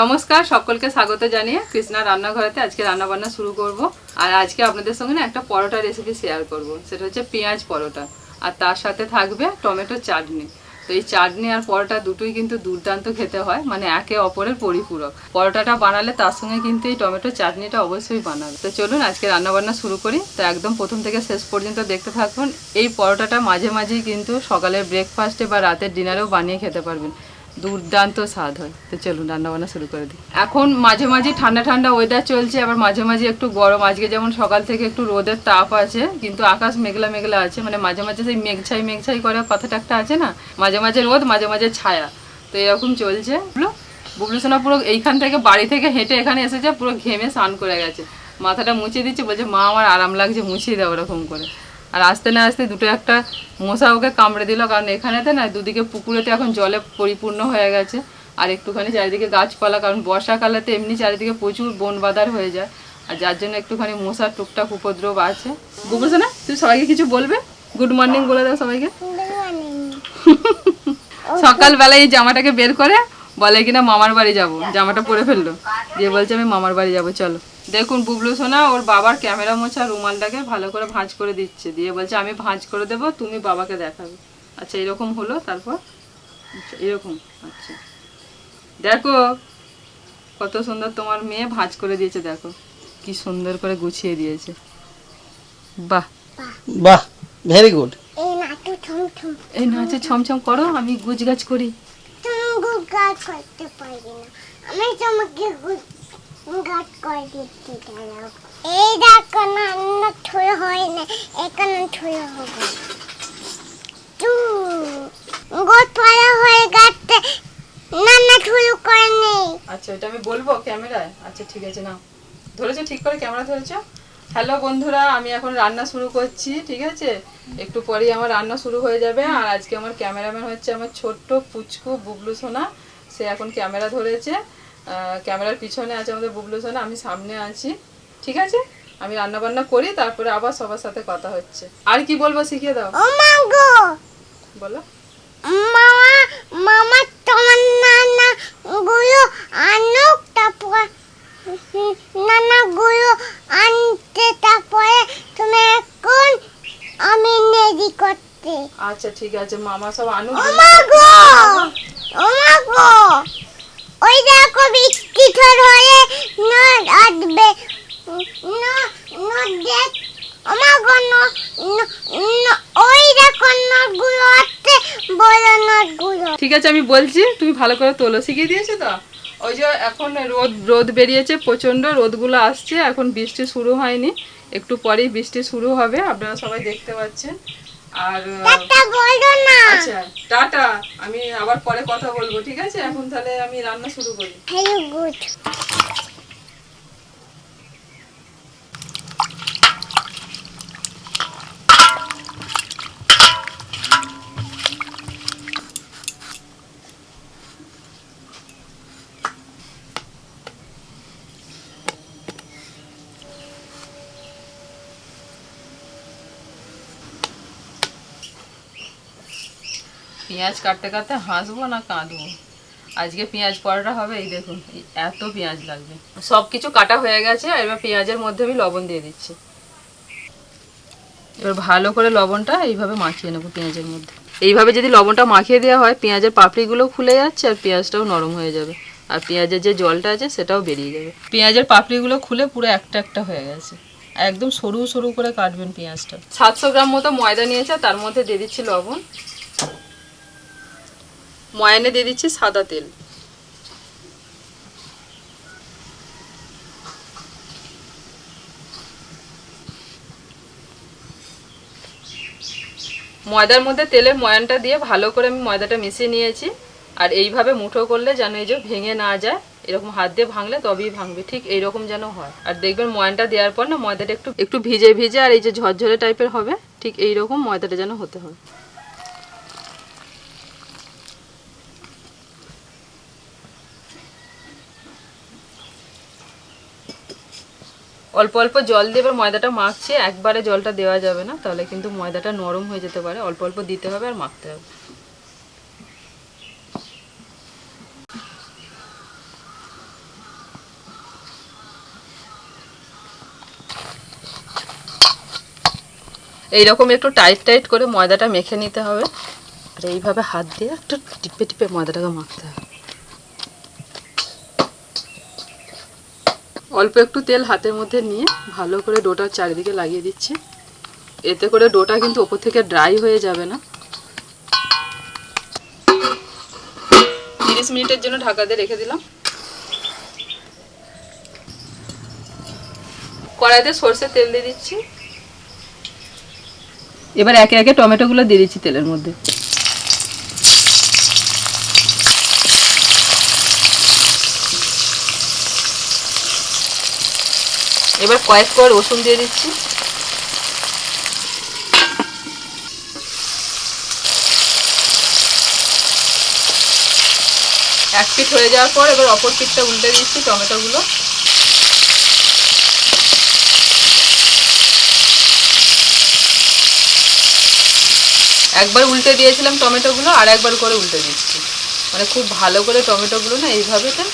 নমস্কার, সকলকে স্বাগত জানিয়ে কৃষ্ণা রান্নাঘরেতে আজকে রান্না বান্না শুরু করব। আর আজকে আপনাদের সঙ্গে না একটা পরোটা রেসিপি শেয়ার করব। সেটা হচ্ছে পেঁয়াজ পরোটা। আর তার সাথে থাকবে টমেটো চাটনি। তো এই চাটনি আর পরোটা দুটোই কিন্তু দুর্দান্ত খেতে হয় মানে একে অপরের পরিপূরক। পরোটাটা বানালে তার সঙ্গে কিন্তু এই টমেটো চাটনিটা অবশ্যই বানাবে। তো চলুন আজকে রান্না বান্না শুরু করি। তো একদম প্রথম থেকে শেষ পর্যন্ত দেখতে থাকুন। এই পরোটাটা মাঝে মাঝেই কিন্তু সকালের ব্রেকফাস্টে বা রাতের ডিনারেও বানিয়ে খেতে পারবেন। দুর্দান্ত স্বাদ হয়। তো চলুন রান্না বান্না শুরু করে দিই। এখন মাঝে মাঝে ঠান্ডা ঠান্ডা ওয়েদার চলছে, আবার মাঝে মাঝে একটু গরম। আজকে যেমন সকাল থেকে একটু রোদের তাপ আছে, কিন্তু আকাশ মেঘলা মেঘলা আছে মানে মাঝে মাঝে সেই মেঘছাই মেঘছাই করার কথাটা একটা আছে না? মাঝে মাঝে রোদ, মাঝে মাঝে ছায়া। তো এরকম চলছে। বুবলু সোনা পুরো এইখান থেকে বাড়ি থেকে হেঁটে এখানে এসেছে, পুরো ঘেমে স্নান করে গেছে। মাথাটা মুছিয়ে দিচ্ছে, বলছে, মা, আমার আরাম লাগছে মুছিয়ে দাও, ওরকম করে। আর আসতে না আসতে দুটো একটা মশা ওকে কামড়ে দিল কারণ এখানেতে না দুদিকে পুকুরেতে এখন জলে পরিপূর্ণ হয়ে গেছে। আর একটুখানি চারিদিকে গাছপালা কারণ বর্ষাকালেতে এমনি চারিদিকে প্রচুর বন বাদার হয়ে যায়। আর যার জন্য একটুখানি মশার টুকটাক উপদ্রব আছে। বুঝছ না তুই সবাইকে কিছু বলবে? গুড মর্নিং বলে দাও সবাইকে। সকালবেলায় এই জামাটাকে বের করে বলে কিনা মামার বাড়ি যাব। জামাটা পরে ফেলল। দিয়ে বলছে আমি মামার বাড়ি যাব চলো। দেখুন বুবলু সোনা ওর বাবার ক্যামেরা মোছা রুমালটাকে ভালো করে ভাঁজ করে দিচ্ছে। দিয়ে বলছে আমি ভাঁজ করে দেবো তুমি বাবাকে দেখাবে। আচ্ছা এরকম হলো তারপর? আচ্ছা এরকম আচ্ছা। দেখো কত সুন্দর তোমার মেয়ে ভাঁজ করে দিয়েছে দেখো। কি সুন্দর করে গুছিয়ে দিয়েছে। বাহ। বাহ ভেরি গুড এই নাচে ছমছম করো আমি গুজগাছ করি। গাছ করতে পারি না আমি তোমাকে গাছ করে দিচ্ছি এই দেখো না হয় না এখানে তু গোট হয়ে না না ঠুল করে নেই আচ্ছা এটা আমি বলব ক্যামেরায় আচ্ছা ঠিক আছে না ধরেছো ঠিক করে ক্যামেরা ধরেছো হ্যালো বন্ধুরা আমি এখন রান্না শুরু করছি ঠিক আছে? একটু পরেই আমার রান্না শুরু হয়ে যাবে আর আজকে আমার ক্যামেরাম্যান হচ্ছে আমার ছোট্ট পুচকু বুবলু সোনা সে এখন ক্যামেরা ধরেছে। ক্যামেরার পিছনে আছে আমাদের বুবলু সোনা আমি সামনে আছি ঠিক আছে? আমি রান্না বান্না করি তারপরে আবার সবার সাথে কথা হচ্ছে। আর কি বলব শিখিয়ে দাও? মা বলো। মামা মামা তোমার নানা গুলো আনুক তারপর নানা গুলো আনতে তারপরে তুমি এখন আমি নেদি করতে। আচ্ছা ঠিক আছে মামা সব আনু ও মা গো! ও মা গো! ওই দেখো বিস্কিট হয়ে নদ আসবে ন নদ ও মা গো ন- ন- ন- ওই দেখো নদগুলো আছে বড় নদগুলো। ঠিক আছে আমি বলছি তুমি ভালো করে তোলো। শিখিয়ে দিয়েছ তো? ওই যে এখন রোদ রোদ বেরিয়েছে প্রচণ্ড রোদগুলো আসছে এখন বৃষ্টি শুরু হয়নি। একটু পরেই বৃষ্টি শুরু হবে আপনারা সবাই দেখতে পাচ্ছেন। আর আচ্ছা টাটা। আমি আবার পরে কথা বলব ঠিক আছে? এখন তাহলে আমি রান্না শুরু করি। পেঁয়াজ কাটতে কাটতে হাসবো না কাঁদবো? আজকে পেঁয়াজ পরোটা হবে, এই দেখুন এত পেঁয়াজ লাগবে। সব কিছু কাটা হয়ে গেছে, আর এবার পেঁয়াজের মধ্যে আমি লবণ দিয়ে দিচ্ছি। এবার ভালো করে লবণটা এইভাবে মাখিয়ে নেব পেঁয়াজের মধ্যে। এইভাবে যদি লবণটা মাখিয়ে দেওয়া হয়, পেঁয়াজের পাপড়িগুলো খুলে যাচ্ছে আর পেঁয়াজটাও নরম হয়ে যাবে। আর পেঁয়াজের যে জলটা আছে, সেটাও বেরিয়ে যাবে। পেঁয়াজের পাপড়িগুলো খুলে পুরো একটা একটা হয়ে গেছে। একদম সরু সরু করে কাটবেন পেঁয়াজটা। সাতশো গ্রাম মতো ময়দা নিয়েছে তার মধ্যে দিয়ে দিচ্ছি লবণ। ময়ানে দিয়ে দিচ্ছি সাদা তেল। ময়দার মধ্যে তেলের ময়ানটা দিয়ে ভালো করে আমি ময়দাটা মিশিয়ে নিয়েছি। আর এইভাবে মুঠো করলে যেন এই যে ভেঙে না যায়, এরকম হাত দিয়ে ভাঙলে তবেই ভাঙবে, ঠিক এইরকম যেন হয়। আর দেখবেন ময়ানটা দেওয়ার পর না ময়দাটা একটু একটু ভিজে ভিজে আর এই যে ঝরঝরে টাইপের হবে, ঠিক এইরকম ময়দাটা যেন হতে হয়। অল্প অল্প জল দিয়ে এবার ময়দাটা মাখছে, একবারে জলটা দেওয়া যাবে না, তাহলে কিন্তু ময়দাটা নরম হয়ে যেতে পারে। অল্প অল্প দিতে হবে আর মাখতে হবে। এইরকম একটু টাইট টাইট করে ময়দাটা মেখে নিতে হবে। আর এইভাবে হাত দিয়ে একটু টিপে টিপে ময়দাটাকে মাখতে হবে। অল্প একটু তেল হাতের মধ্যে নিয়ে ভালো করে ডোটার চারিদিকে লাগিয়ে দিচ্ছি। এতে করে ডোটা কিন্তু ওপর থেকে ড্রাই হয়ে যাবে না। তিরিশ মিনিটের জন্য ঢাকা দিয়ে রেখে দিলাম। কড়াইতে সর্ষের তেল দিয়ে দিচ্ছি। এবার একে একে টমেটোগুলো দিয়ে দিচ্ছি তেলের মধ্যে। এবার কয়েক কোয়া রসুন দিয়ে দিচ্ছি। এক পিট হয়ে যাওয়ার পর এবার অপর পিঠটা উল্টে দিচ্ছি টমেটোগুলো। একবার উল্টে দিয়েছিলাম টমেটোগুলো আর একবার করে উল্টে দিচ্ছি। মানে খুব ভালো করে টমেটোগুলো না এইভাবে তো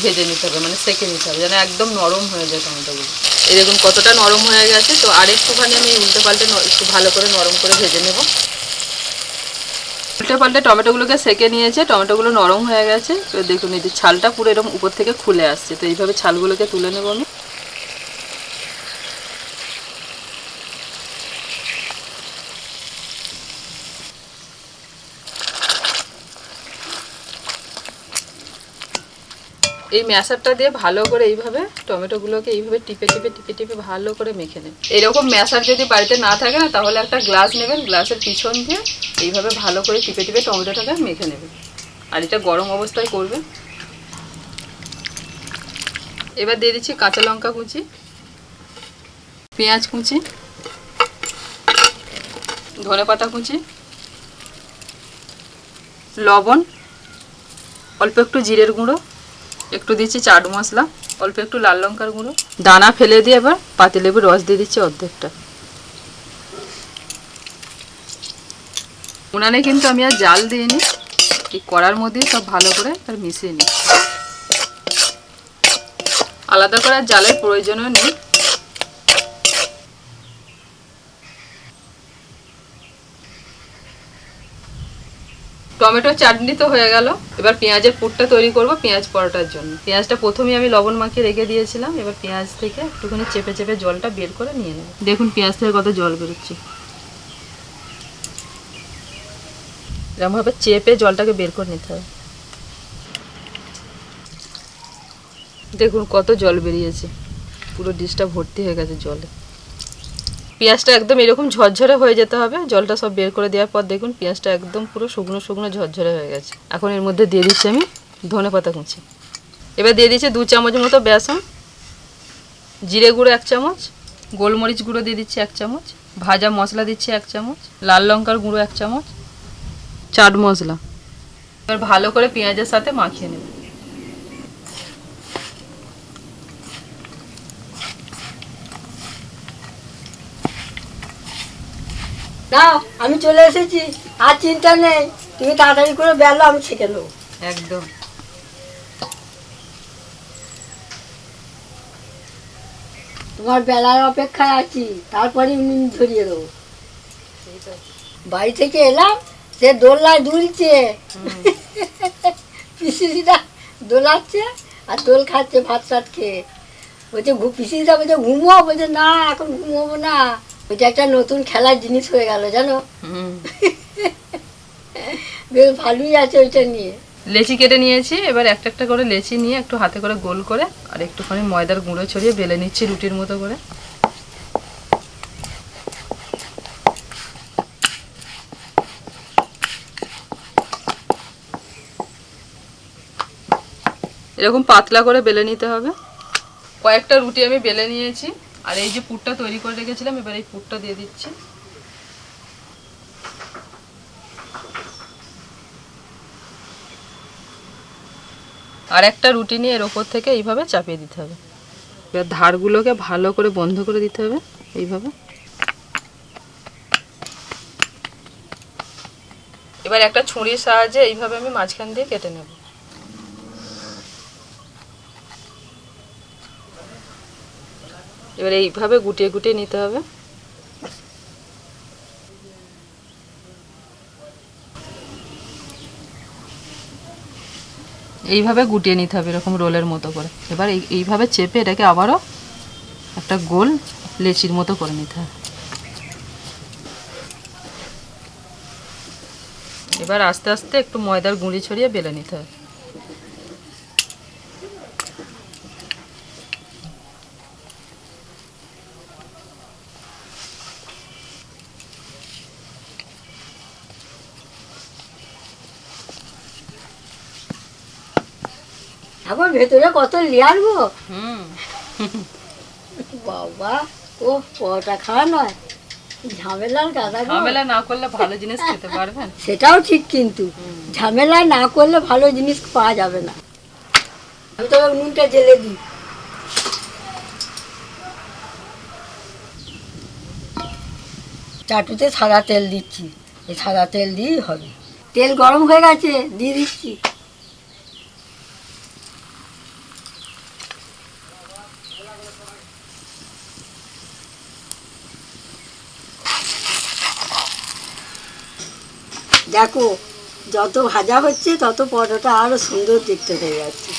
ভেজে নিতে হবে মানে সেকে নিতে হবে যেন একদম নরম হয়ে যায় টমেটোগুলো। এই দেখুন কতটা নরম হয়ে গেছে তো আর একটুখানি আমি উল্টে পাল্টে একটু ভালো করে নরম করে ভেজে নেব। উল্টে পাল্টে টমেটোগুলোকে সেকে নিয়েছে টমেটোগুলো নরম হয়ে গেছে তো দেখুন এই যে ছালটা পুরো এরকম উপর থেকে খুলে আসছে তো এইভাবে ছালগুলোকে তুলে নেব আমি। এই ম্যাশারটা দিয়ে ভালো করে এইভাবে টমেটোগুলোকে এইভাবে টিপে টিপে টিপে টিপে ভালো করে মেখে নেন এরকম ম্যাশার যদি বাড়িতে না থাকে না, তাহলে একটা গ্লাস নেবেন, গ্লাসের পিছন দিয়ে এইভাবে ভালো করে টিপে টিপে টমেটোটাকে মেখে নেবেন। আর এটা গরম অবস্থায় করবে। এবার দিয়ে দিচ্ছি কাঁচা লঙ্কা কুচি, পেঁয়াজ কুচি, ধনে পাতা কুচি, লবণ, অল্প একটু জিরের গুঁড়ো একটু দিচ্ছি চাট মশলা অল্প একটু লাল লঙ্কার গুঁড়ো। দানা ফেলে দিয়ে এবার পাতিলেবুর রস দিয়ে দিচ্ছি অর্ধেকটা। উনানে কিন্তু আমি আর জাল দিইনি এই কড়ার মধ্যে সব ভালো করে আর মিশিয়ে নিই আলাদা করে আর জালের প্রয়োজনও নেই। টমেটো চাটনি তো হয়ে গেল। এবার পেঁয়াজের পুরটা তৈরি করব পেঁয়াজ পরোটার জন্য। পেঁয়াজটা প্রথমে আমি লবণ মাখিয়ে রেখে দিয়েছিলাম। এবার পেঁয়াজ থেকে একটুখানি চেপে চেপে জলটা বের করে নিয়ে নেব। দেখুন পেঁয়াজ থেকে কত জল বেরোচ্ছে। এরকমভাবে চেপে জলটাকে বের করে নিতে হবে। দেখুন কত জল বেরিয়েছে। পুরো ডিশটা ভর্তি হয়ে গেছে জলে। পেঁয়াজটা একদম এরকম ঝরঝরে হয়ে যেতে হবে। জলটা সব বের করে দেওয়ার পর দেখুন পেঁয়াজটা একদম পুরো শুকনো শুকনো ঝরঝরে হয়ে গেছে। এখন এর মধ্যে দিয়ে দিচ্ছি আমি ধনে পাতা কুচি। এবার দিয়ে দিচ্ছি দু চামচ মতো বেসন, জিরে গুঁড়ো এক চামচ, গোলমরিচ গুঁড়ো দিয়ে দিচ্ছি এক চামচ, ভাজা মশলা দিচ্ছি এক চামচ, লাল লঙ্কার গুঁড়ো এক চামচ, চাট মশলা। এবার ভালো করে পেঁয়াজের সাথে মাখিয়ে নেব। নাও আমি চলে এসেছি। আর চিন্তা নেই তুমি তাড়াতাড়ি করে বেলো আমি ছেঁকে নেব। একদম। তোমার বেলার অপেক্ষায় আছি তারপরে ধরিয়ে দেবো। বাড়ি থেকে এলাম সে দোলনায় দুলছে। পিসিটা দোলাচ্ছে আর দোল খাচ্ছে ভাত টাত খেয়ে। বলছে ঘু পিসিটা বলছে ঘুমো বলছে না এখন ঘুমোবো না। ওইটা একটা নতুন খেলার জিনিস হয়ে গেল জানো? বেশ ভালোই আছে ওইটা নিয়ে। লেচি কেটে নিয়েছি এবার একটা একটা করে লেচি নিয়ে একটু হাতে করে গোল করে আর একটুখানি ময়দার গুঁড়ো ছড়িয়ে বেলে নিচ্ছি রুটির মতো করে। এরকম পাতলা করে বেলে নিতে হবে। কয়েকটা রুটি আমি বেলে নিয়েছি। আর এই যে পুরটা তৈরি করে রেখেছিলাম, এবার এই পুরটা দিয়ে দিচ্ছি। আর একটা রুটি নিয়ে এর ওপর থেকে এইভাবে চাপিয়ে দিতে হবে। এবার ধারগুলোকে ভালো করে বন্ধ করে দিতে হবে এইভাবে। এবার একটা ছুরির সাহায্যে এইভাবে আমি মাঝখান দিয়ে কেটে নেব। এবার এইভাবে গুটিয়ে গুটিয়ে নিতে হবে। এইভাবে গুটিয়ে নিতে হবে এরকম রোলের মতো করে। এবার এইভাবে চেপে এটাকে আবারও একটা গোল লেচির মতো করে নিতে হবে। এবার আস্তে আস্তে একটু ময়দার গুঁড়ি ছড়িয়ে বেলে নিতে হবে। এখন ভেতরে কত লেয়ার গো? বাবা ও পরোটা খাওয়া নয় ঝামেলার গাদা ঝামেলা না করলে ভালো জিনিস খেতে পারবেন। সেটাও ঠিক কিন্তু ঝামেলা না করলে ভালো জিনিস পাওয়া যাবে না। আমি তবে উনুনটা জেলে দিই। চাটুতে সাদা তেল দিচ্ছি এই সাদা তেল দিয়েই হবে। তেল গরম হয়ে গেছে দিয়ে দিচ্ছি। দেখো, যত ভাজা হচ্ছে, তত পরোটা আরও সুন্দর দেখতে হয়ে যাচ্ছে।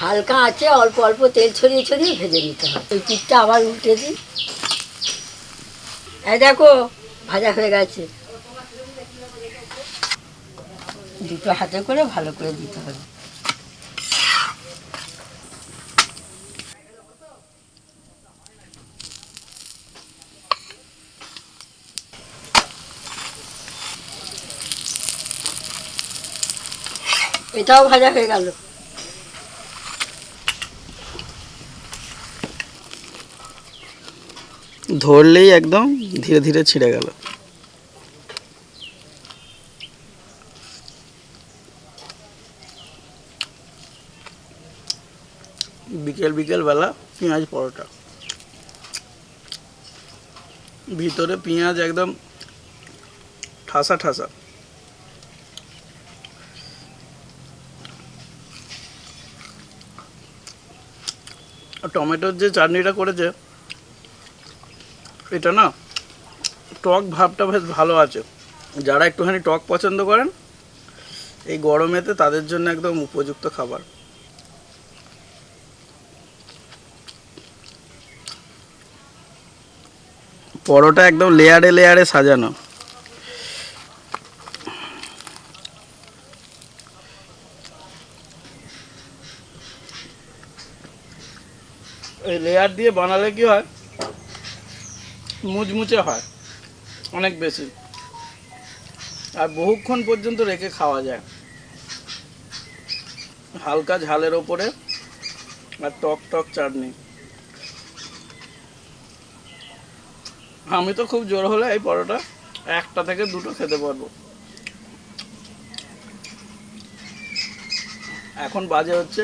হালকা আছে, অল্প অল্প তেল ছড়িয়ে ছড়িয়ে ভেজে নিতে হবে। ওই পিঠটা আবার উল্টে দিই। এই দেখো, ভাজা হয়ে গেছে। দুটো হাতে করে ভালো করে দিতে হবে। এটাও ভাজা হয়ে গেল। ধরলেই একদম ধীরে ধীরে ছিঁড়ে গেল। বিকেল বিকেল বেলা পেঁয়াজ পরোটা। ভিতরে পেঁয়াজ একদম ঠাসা ঠাসা। টমেটোর যে চাটনিটা করেছে, এটা না, টক ভাবটা বেশ ভালো আছে। যারা একটুখানি টক পছন্দ করেন, এই গরমেতে তাদের জন্য একদম উপযুক্ত খাবার। পরোটা একদম লেয়ারে লেয়ারে সাজানো এই লেয়ার দিয়ে বানালে কি হয়? মুচমুচে হয়, অনেক বেশি। আর বহুক্ষণ পর্যন্ত রেখে খাওয়া যায়। হালকা ঝালের ওপরে আর টক টক চাটনি। আমি তো খুব জোর হলে এই পরোটা একটা থেকে দুটো খেতে পারব। এখন বাজে হচ্ছে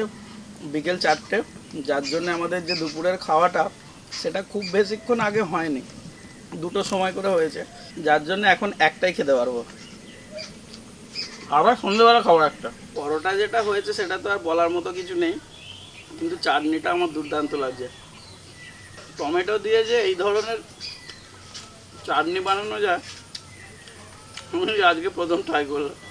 বিকেল চারটে। যার জন্য আমাদের যে দুপুরের খাওয়াটা সেটা খুব বেশিক্ষণ আগে হয়নি। দুটো সময় করে হয়েছে। যার জন্য এখন একটাই খেতে পারব। আবার সন্ধ্যেবেলা খাব একটা। পরোটা যেটা হয়েছে সেটা তো আর বলার মতো কিছু নেই। কিন্তু চাটনিটা আমার দুর্দান্ত লাগছে। টমেটো দিয়ে যে এই ধরনের চাটনি বানানো যায় আমি আজকে প্রথম ট্রাই করলাম।